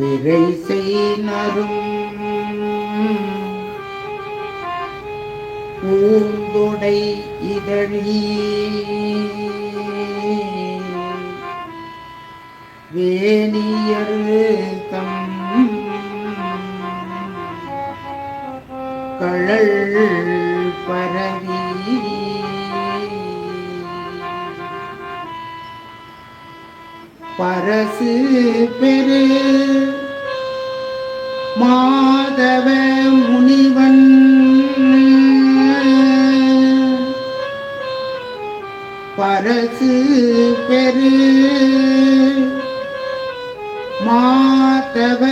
விரை செய்யும் பூந்தொடை இதழி. வேணியர் கழல் பரவி. பரசு பெரு பரசு பெரு. மாதவ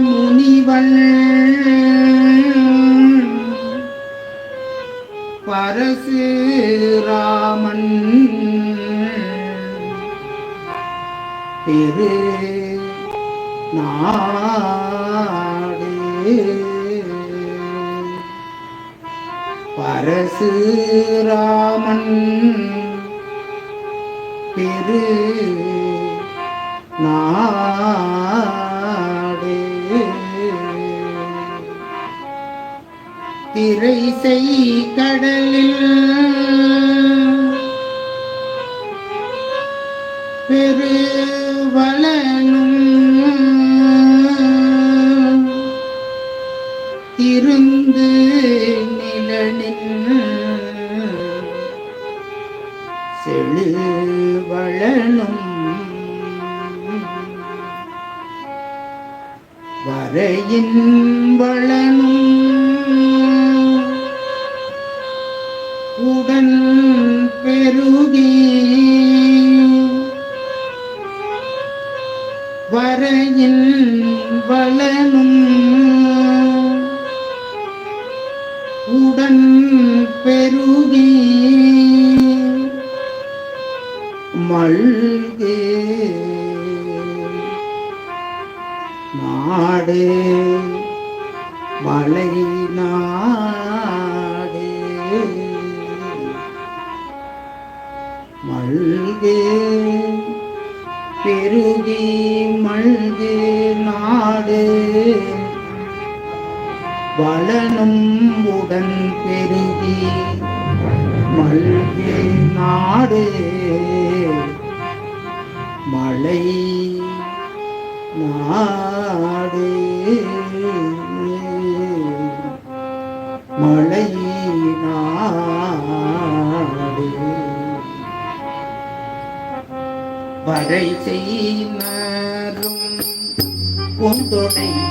முனிவன். பரசு ராமன். பெரு நாடு. பரசுராமன் பெரு நாடு. திரை செய் கடலில் பெருவலனும் இருந்து நிலனின் செழுவளனும் வரையின் வளனும் உடன் பெருகி வரையின் வளனும் உடன் பெருகி மல்கே. நாடு மலை நாடு. மல்கே பெருகி மல்கு நாடு. வளனும் உடன் பெருகி மல்கு நாடு மலை நாடு. மலை நாடு. வரை செய்யும் பூந்தொடை